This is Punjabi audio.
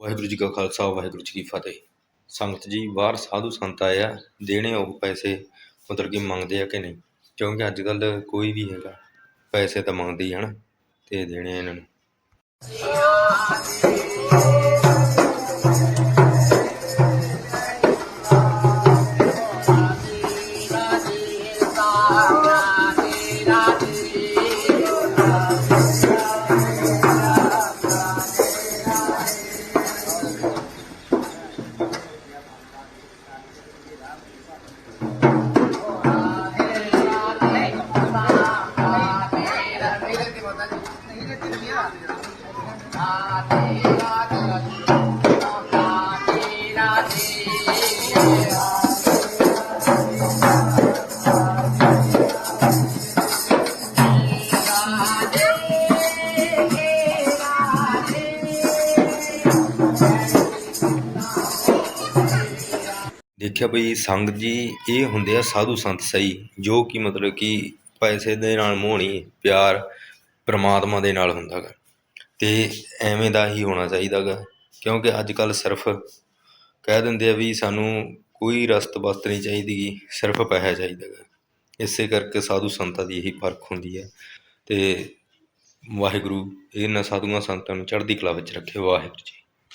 ਵਾਹਿਗੁਰੂ ਜੀ ਕਾ ਖਾਲਸਾ ਵਾਹਿਗੁਰੂ ਜੀ ਕੀ ਫਤਿਹ ਸੰਗਤ ਜੀ ਬਾਹਰ ਸਾਧੂ ਸੰਤ ਆਏ ਆ ਦੇਣੇ ਉਹ ਪੈਸੇ ਮਤਲਬ ਕਿ ਮੰਗਦੇ ਆ ਕਿ ਨਹੀਂ ਕਿਉਂਕਿ ਅੱਜ ਕੱਲ੍ਹ ਕੋਈ ਵੀ ਹੈਗਾ ਪੈਸੇ ਤਾਂ ਮੰਗਦੇ ਹੀ ਹਨ ਤੇ ਦੇਣੇ ਆ ਇਹਨਾਂ ਨੂੰ ਦੇਖਿਆ ਬਈ, ਸੰਗਤ ਜੀ, ਇਹ ਹੁੰਦੇ ਆ ਸਾਧੂ ਸੰਤ ਸਹੀ, ਜੋ ਕਿ ਮਤਲਬ ਕਿ ਪੈਸੇ ਦੇ ਨਾਲ ਮੋਹਣੀ, ਪਿਆਰ ਪਰਮਾਤਮਾ ਦੇ ਨਾਲ ਹੁੰਦਾ ਗਾ ਅਤੇ ਐਵੇਂ ਦਾ ਹੀ ਹੋਣਾ ਚਾਹੀਦਾ ਗਾ ਕਿਉਂਕਿ ਅੱਜ ਕੱਲ੍ਹ ਸਿਰਫ ਕਹਿ ਦਿੰਦੇ ਆ ਵੀ ਸਾਨੂੰ ਕੋਈ ਰਸਤ ਬਸਤ ਨਹੀਂ ਚਾਹੀਦੀ ਗੀ ਸਿਰਫ ਪੈਸਾ ਚਾਹੀਦਾ ਗਾ ਇਸੇ ਕਰਕੇ ਸਾਧੂ ਸੰਤਾਂ ਦੀ ਇਹੀ ਪਰਖ ਹੁੰਦੀ ਹੈ ਅਤੇ ਵਾਹਿਗੁਰੂ ਇਹਨਾਂ ਸਾਧੂਆਂ ਸੰਤਾਂ ਨੂੰ ਚੜ੍ਹਦੀ ਕਲਾ ਵਿੱਚ ਰੱਖੇ, ਵਾਹਿਗੁਰੂ ਜੀ।